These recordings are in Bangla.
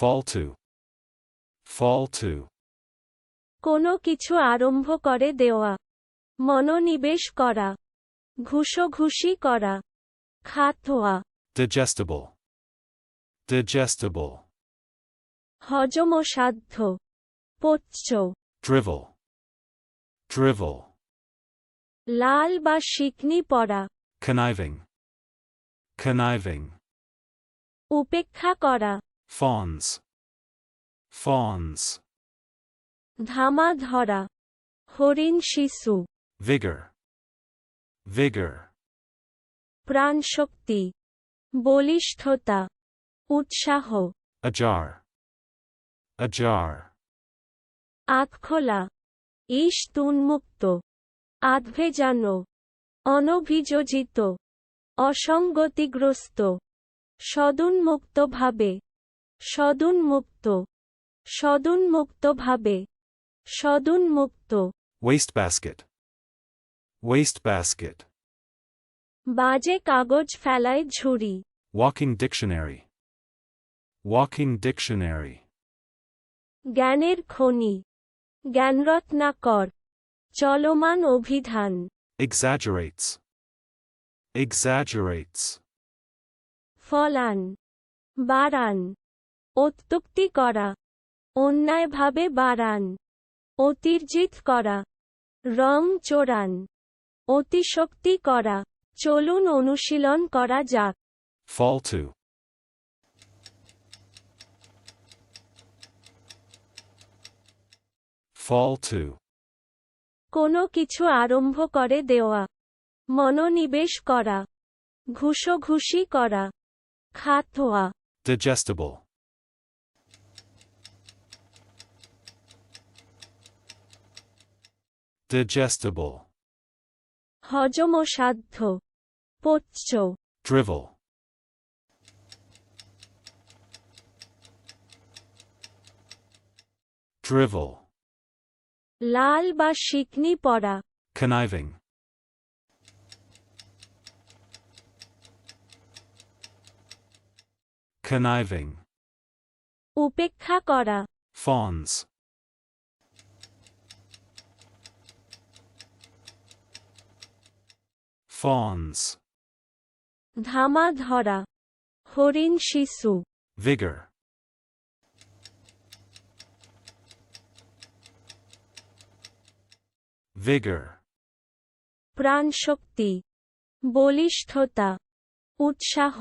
Fall to. Fall to. কোনো কিছু আরম্ভ করে দেওয়া মনোনিবেশ করা ঘুষোঘুষি করা খাতোয়া Digestible. Digestible. হজমসাধ্য পচ্চ Drivel. Drivel. লাল বা শিকনি পড়া Conniving. Conniving. উপেক্ষা করা Fawns. Fawns. ধামা ধরা হরিণ শিশু Vigor. Vigor. প্রাণশক্তি বলিষ্ঠতা উৎসাহ Ajar. Ajar. আতখোলা ইষ্ট উন্মুক্ত আধভেজানো অনভিযোজিত অসঙ্গতিগ্রস্ত সদুন্মুক্তভাবে সদুন্মুক্ত। সদুন্মুক্তভাবে। সদুন্মুক্ত। ওয়েস্ট ব্যাস্কেট ওয়েস্ট ব্যাস্কেট বাজে কাগজ ফেলায় ঝুড়ি। ওয়াকিং ডিকশনারি ওয়াকিং ডিকশনারি জ্ঞানের খনি। জ্ঞানরত্নাকর। চলমান অভিধান। এক্সাজারেটস এক্সাজারেটস ফলান। বারান অত্যুক্তি করা অন্যায়ভাবে বাড়ান অতির্জিত করা রং চোরান অতিশক্তি করা চলুন অনুশীলন করা যাক Fall to. Fall to. কোনো কিছু আরম্ভ করে দেওয়া মনোনিবেশ করা ঘুষোঘুষি করা খাতোয়া Digestible. Digestible. হজমসাধ্য পচ্চ Drivel. Drivel. লাল বা শিকনি পড়া Conniving. Conniving. উপেক্ষা করা Fawns. Fawns. ধামা ধরা হরিণ শিশু Vigor. Vigor. প্রাণশক্তি বলিষ্ঠতা উৎসাহ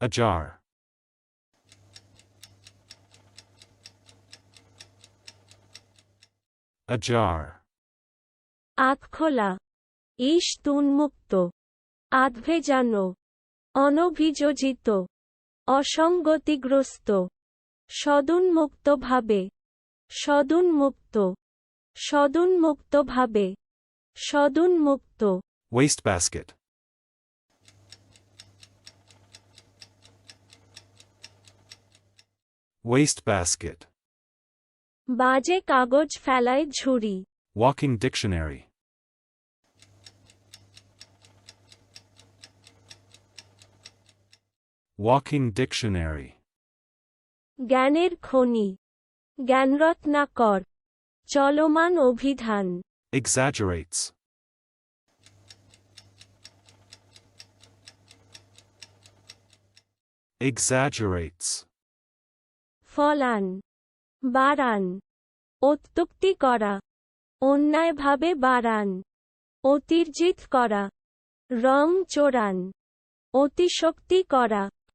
Ajar. Ajar. আতখোলা ইষ্ট উন্মুক্ত আধভেজানো অনভিযোজিত অসঙ্গতিগ্রস্ত সদুন্মুক্তভাবে সদুন্মুক্ত সদুন্মুক্তভাবে সদুন্মুক্ত ওয়েস্ট বাস্কেট ওয়েস্ট Wastebasket. বাজে কাগজ ফেলায় ঝুড়ি ওয়াকিং dictionary. Walking dictionary. জ্ঞানের খনি জ্ঞানরত্নাকর চলমান অভিধান Exaggerates. Exaggerates. ফলান বাড়ান অত্যুক্তি করা অন্যায়ভাবে বাড়ান অতির্জিত করা রং চোরান অতিশক্তি করা